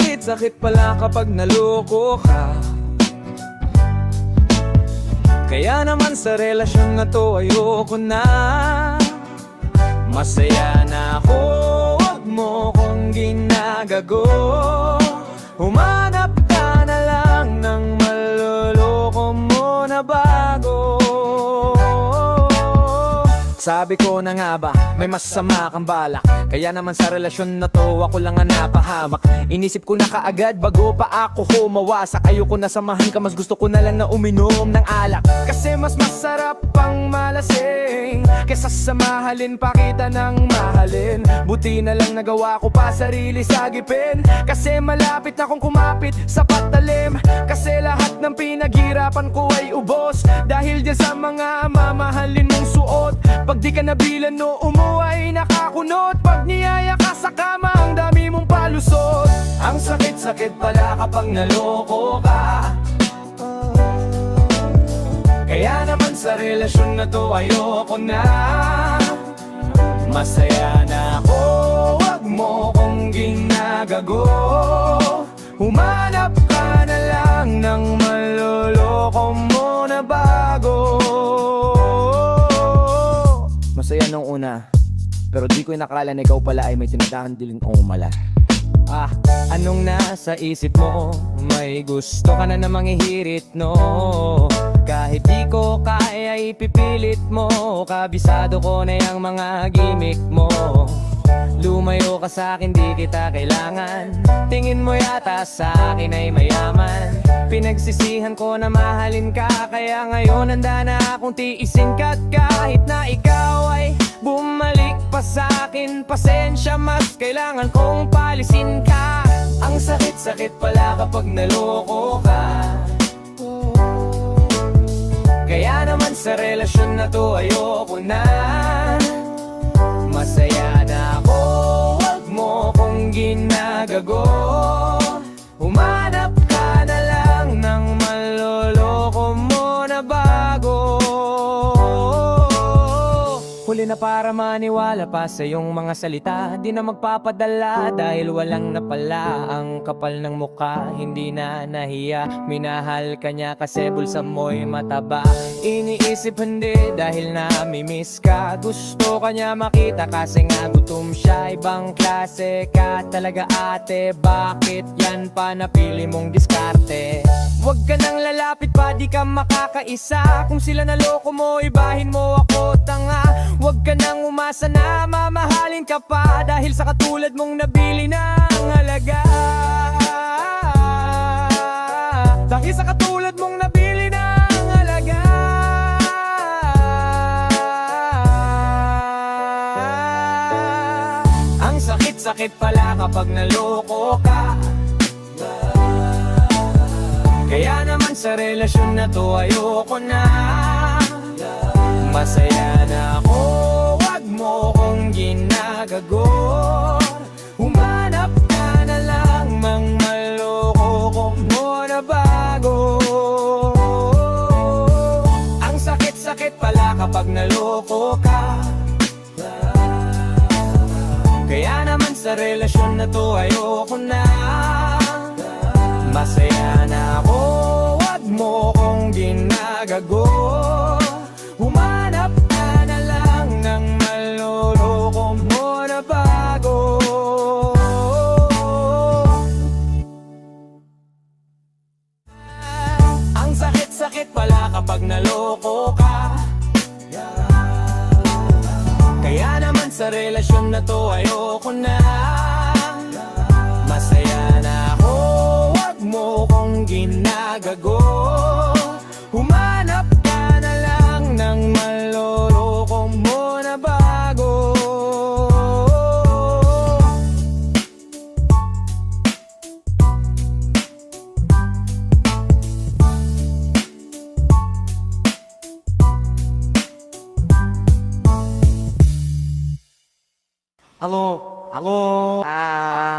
sakit-sakit pala kapag naloko ka. Kaya naman sa relasyon na to ayoko na. Masaya na ako, wag mo kong ginagago. Humanap ka na lang ng maloloko mo na bago sabi ko na nga ba, may masama kang balak. Kaya naman sa relasyon na to, ako lang ang napahamak. Inisip ko na kaagad bago pa ako humawasak Ayoko na samahan ka, mas gusto ko na lang na uminom ng alak. Kasi mas masarap pang malasing Kesa sa mahalin pa kita ng mahalin. Buti na lang nagawa ko pa sarili sa gipin. Kasi malapit na akong kumapit sa patalim. Kasi lahat ng pinaghirapan ko ay ubos. Dahil dyan sa mga ka nabilan no umuwi nakakunot. Pag niyaya ka sa kama ang dami mong palusot. Ang sakit-sakit pala kapag naloko ka. Kaya naman sa relasyon na to ayoko na. Masaya na ako, wag mo kong ginagago. Humanap Masaya nung una Pero di ko inakala na ikaw pala ay may tinadahan diling umala Ah, anong nasa isip mo? May gusto ka na namang ihirit, no? Kahit di ko kaya ipipilit mo Kabisado ko na yung mga gimmick mo Lumayo ka sa akin, di kita kailangan. Tingin mo yata sa akin ay mayaman. Pinagsisihan ko na mahalin ka Kaya ngayon handa na akong tiisin ka. Kahit na ikaw ay bumalik pa sa akin Pasensya mas kailangan kong palisin ka. Ang sakit-sakit pala kapag naloko ka. Kaya naman sa relasyon na to ayoko na na para maniwala pa sa iyong mga salita. Di na magpapadala dahil walang napala Ang kapal ng muka, hindi na nahiya Minahal ka niya kasi bulsa mo'y mataba. Iniisip hindi dahil namimiss ka. Gusto ka niya makita kasi nga gutom siya. Ibang klase ka talaga ate. Bakit yan pa napili mong diskarte? Huwag ka nang lalapit pa, di ka makakaisa. Kung sila naloko mo, ibahin mo ako tanga. Huwag ka nang umasa na mamahalin ka pa Dahil sa katulad mong nabili ng halaga Dahil sa katulad mong nabili ng halaga Ang sakit-sakit pala kapag naloko ka kaya naman sa relasyon na to ayoko na. Masaya na ako, wag mo kong ginagago Humanap ka na lang mang maloko mo na bago. Ang sakit-sakit pala kapag naloko ka. Kaya naman sa relasyon na to ayoko na Masaya na ako, wag mo kong ginagago. Humanap ka na lang ng maloloko mo na bago. Ang sakit-sakit pala kapag naloko ka. Kaya naman sa relasyon na to ayoko na mo kong ginagago Humanap ka na lang ng maloloko mo na bago Halo, halo. Ah,